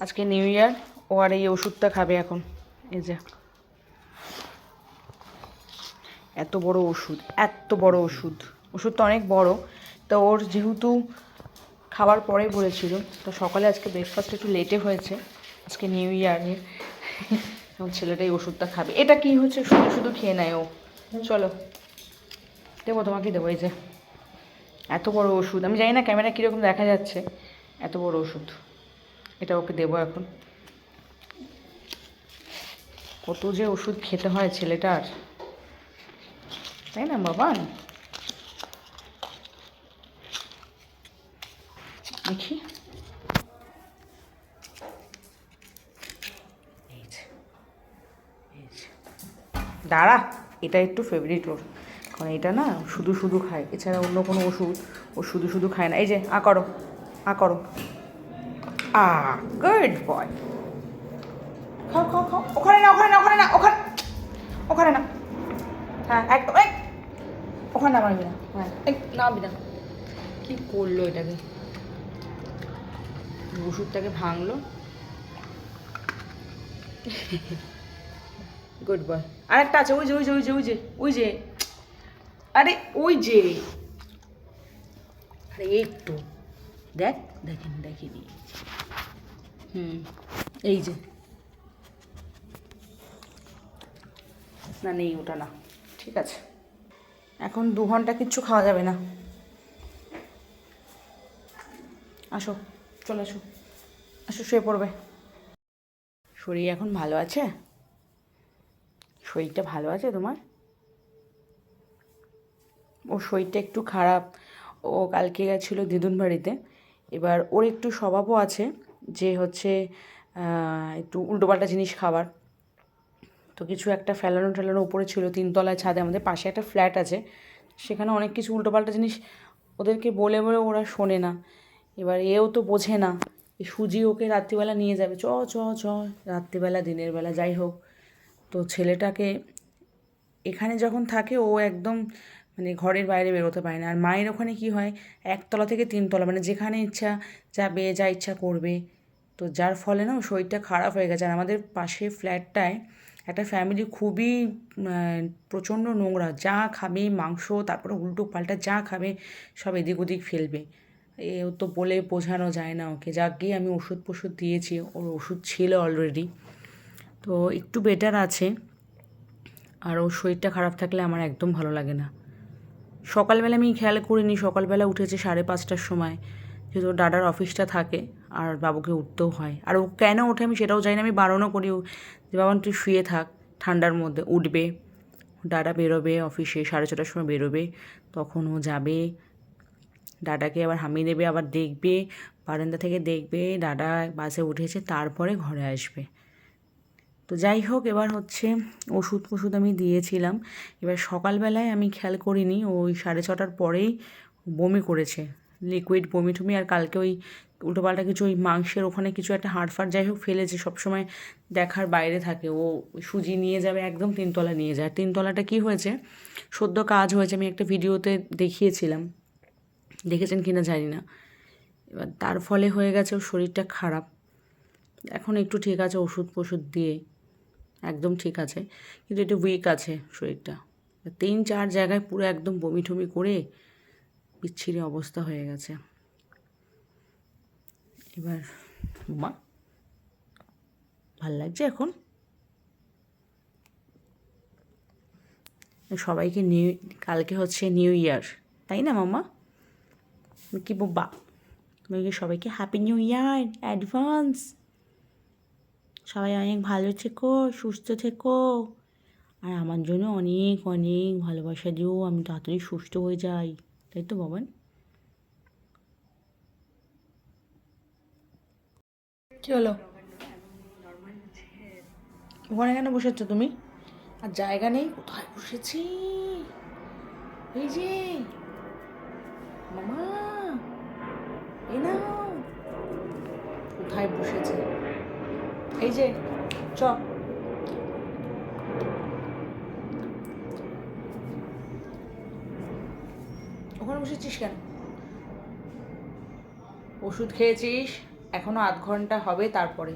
আজকে new year, ও আর এই ওষুধটা খাবে এখন। এই যে। এত বড় ওষুধ, এত বড় ওষুধ। ওষুধটা অনেক বড়। তো ওর যেহেতু খাবার পরে বলেছিল, তো সকালে আজকে ব্রেকফাস্ট একটু লেটে হয়েছে। আজকে নিউ ইয়ারের এখন ছেলেটা এই ওষুধটা খাবে। এটা কি হচ্ছে? শুধু শুধু খেয়ে নেয় ও। চলো। দেবো তোমাকে দেবো, এই যে। এত বড় ওষুধ। আমি জানি না ক্যামেরা কীরকম দেখা যাচ্ছে। এত বড় ওষুধ। এটা ওকে দেবো এখন। কত যে ওষুধ খেতে হয় ছেলেটার। তাই না বাবা দেখি। দাঁড়া, এটা একটু ফেভারিট ওর। কারণ এটা না শুধু শুধু খায়, এছাড়া অন্য কোনো ওষুধ ও শুধু শুধু খায় না। এই যে, আ করো আ করো। আ গুড বয় খাও খাও খাও। ওখানে না ওখানে না ওখানে না ওখানে। ওখানে না। হ্যাঁ একদম ওখানে না হ্যাঁ। এই নামাবি না। কী করল এটাকে? ওষুধটাকে ভাঙলো। গুড বয় আর একটা আছে ওই যে ওই যে ওই যে ওই যে ওই যে। আরে ওই যে। আরে তো। দেখ দেখেন দেখিনি। হুম। এই যে। না, নেই ওটা না। ঠিক আছে। এখন দু ঘণ্টা কিচ্ছু খাওয়া যাবে না। আসো, চলে আসো। আসো, শুয়ে পড়বে। শরীর এখন ভালো আছে? শরীরটা ভালো আছে তোমার? ও শরীরটা একটু খারাপ। ও কালকে গেছিল দিদুন বাড়িতে এবার ওর একটু স্বভাবও আছে। যে হচ্ছে একটু উল্টোপাল্টা জিনিস খাবার। তো কিছু একটা ফেলানো টেলানো উপরে ছিল, তিনতলায় ছাদে, আমাদের পাশে একটা ফ্ল্যাট আছে। সেখানে অনেক কিছু উল্টোপাল্টা জিনিস ওদেরকে বলে বলে ওরা শোনে না। এবার এও তো বোঝে না সুজি ওকে রাত্রিবেলা নিয়ে যাবে। চ চ চ, রাত্রিবেলা, দিনের বেলা, যাই হোক। তো ছেলেটাকে এখানে যখন থাকে, ও একদম মানে ঘরের বাইরে বেরোতে পারে না। আর মায়ের ওখানে কি হয়, একতলা থেকে তিনতলা মানে যেখানে ইচ্ছা যাবে, যা ইচ্ছা করবে। তো যার ফলে না শরীরটা খারাপ হয়ে গেছে। আর আমাদের পাশে ফ্ল্যাটটায় একটা ফ্যামিলি খুবই প্রচণ্ড নোংরা। যা খাবে, মাংস, তারপরে উল্টো পাল্টা যা খাবে, সব এদিক ওদিক ফেলবে। এ তো বলে বোঝানো যায় না ওকে। যাক আমি ওষুধ ফষুধ দিয়েছি, ওর ওষুধ ছিল অলরেডি তো একটু বেটার আছে। আর ওর শরীরটা খারাপ থাকলে আমার একদম ভালো লাগে না। সকালবেলা আমি খেয়াল করিনি, সকালবেলা উঠেছে সাড়ে পাঁচটার সময়। যেহেতু দাদার অফিসটা থাকে, আর বাবুকে উঠতেও হয়। আর ও কেন ওঠে আমি সেটাও জানি না, আমি বারণও করি যে, বাবা, তুই শুয়ে থাক, ঠান্ডার মধ্যে উঠবে, দাদা বেরোবে অফিসে সাড়ে ছটার সময় বেরোবে, তখন ও যাবে, দাদাকে আবার হামিয়ে দেবে, আবার দেখবে, বারান্দা থেকে দেখবে, দাদা বাসে উঠেছে, তারপরে ঘরে আসবে। তো যাই হোক, এবার হচ্ছে ওষুধ ফষুধ আমি দিয়েছিলাম। এবার সকালবেলায় আমি খেয়াল করিনি, ওই সাড়ে ছটার পরেই বমি করেছে। লিকুইড বমি টমি আর কালকে ওই উল্টোপাল্টা কিছু ওই মাংসের ওখানে কিছু একটা হাড়ফাড় যাই হোক ফেলেছে, সবসময় দেখার বাইরে থাকে। ও সুজি নিয়ে যাবে, একদম তিনতলা নিয়ে যায়। তিনতলাটা কী হয়েছে? সদ্য কাজ হয়েছে, আমি একটা ভিডিওতে দেখিয়েছিলাম। দেখেছেন কিনা জানি না। এবার তার ফলে হয়ে গেছে ওর শরীরটা খারাপ। এখন একটু ঠিক আছে ওষুধ ফষুধ দিয়ে একদম ঠিক আছে। কিন্তু একটু উইক আছে শরীরটা। তিন চার জায়গায় পুরো একদম বমি টমি করে বিচ্ছিরি অবস্থা হয়ে গেছে। এবার মা ভালো লাগছে এখন? সবাইকে নিউ, কালকে হচ্ছে নিউ ইয়ার, তাই না মামা? কি বাবা কি সবাইকে হ্যাপি নিউ ইয়ার অ্যাডভান্স সবাই অনেক ভালো থেকো, সুস্থ থেকো। আর আমার জন্য অনেক অনেক ভালোবাসা দিও, আমি তাড়াতাড়ি সুস্থ হয়ে যাই। তাই তো, বাবান? কি হলো? ওখানে কেন বসেছো তুমি? আর জায়গা নেই? কোথায় বসেছি? এই যে, মামা, এই না কোথায় বসেছে? এই যে, চ। বসেছিস কেন? ওষুধ খেয়েছিস এখনও আধ ঘণ্টা হবে তারপরে।